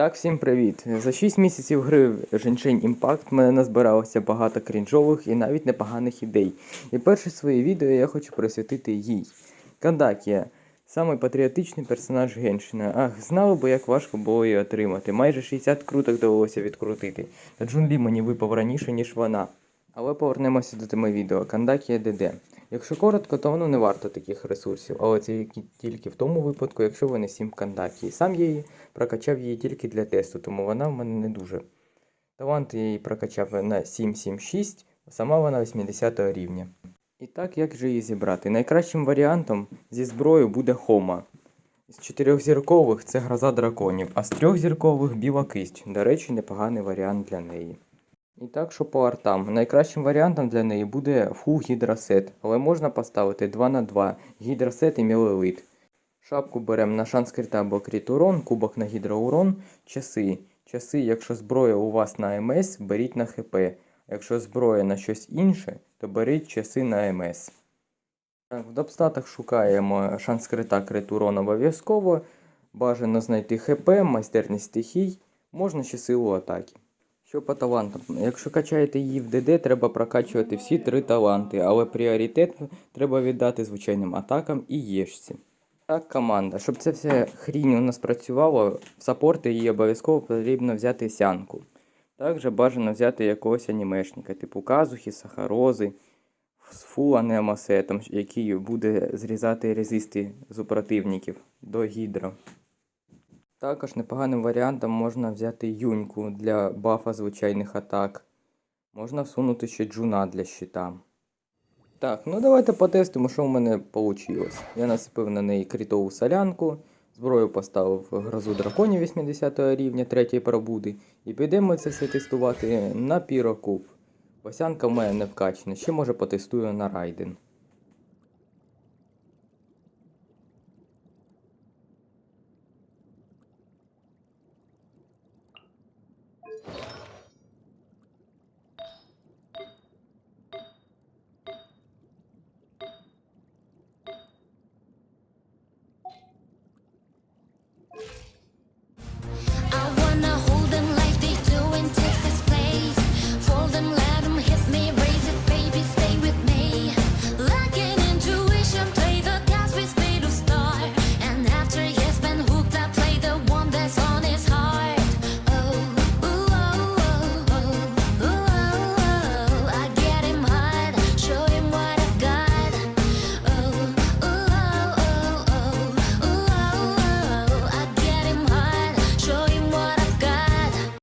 так, всім привіт! За 6 місяців гри Genshin Impact мене назбиралося багато крінжових і навіть непоганих ідей. І перше своє відео я хочу присвятити їй. Кандакія. Самий патріотичний персонаж Геншина. Ах, знали би, як важко було її отримати. Майже 60 круток довелося відкрутити. Та Джунлі мені випав раніше, ніж вона. Але повернемося до теми відео. Кандакія ДД. Якщо коротко, то воно не варто таких ресурсів, але це тільки в тому випадку, якщо ви не сім Кандакії. Сам я її прокачав її тільки для тесту, тому вона в мене не дуже. Талант я її прокачав на 776, а сама вона 80 рівня. І так, як же її зібрати? Найкращим варіантом зі зброєю буде Хома. З чотирьохзіркових це гроза драконів, а з трьохзіркових біла кисть. До речі, непоганий варіант для неї. І так, що по артам. Найкращим варіантом для неї буде фул гідросет, але можна поставити 2 на 2 гідросет і мілелит. Шапку беремо на шанс крита або кріт урон, кубок на гідроурон, часи. Часи, якщо зброя у вас на МС, беріть на ХП. Якщо зброя на щось інше, то беріть часи на МС. Так, в допстатах шукаємо шанс крита крит урон обов'язково. Бажано знайти ХП, майстерність стихій, можна ще силу атаки. Що по талантам? Якщо качаєте її в ДД, треба прокачувати всі три таланти, але пріоритет треба віддати звичайним атакам і єшці. Так, команда. Щоб це все хрінь у нас працювало, в саппорти її обов'язково потрібно взяти сянку. Також бажано взяти якогось анімешника, типу казухи, сахарози, з фул анемасетом, який буде зрізати резисти з супротивників до гідро. Також непоганим варіантом можна взяти юньку для бафа звичайних атак. Можна всунути ще джуна для щита. Так, ну давайте потестимо, що в мене вийшло. Я насипив на неї крітову солянку, зброю поставив грозу драконів 80 рівня 3 пробуди. І підемо це все тестувати на пірокуб. Посянка в мене не вкачана, ще може потестую на райден.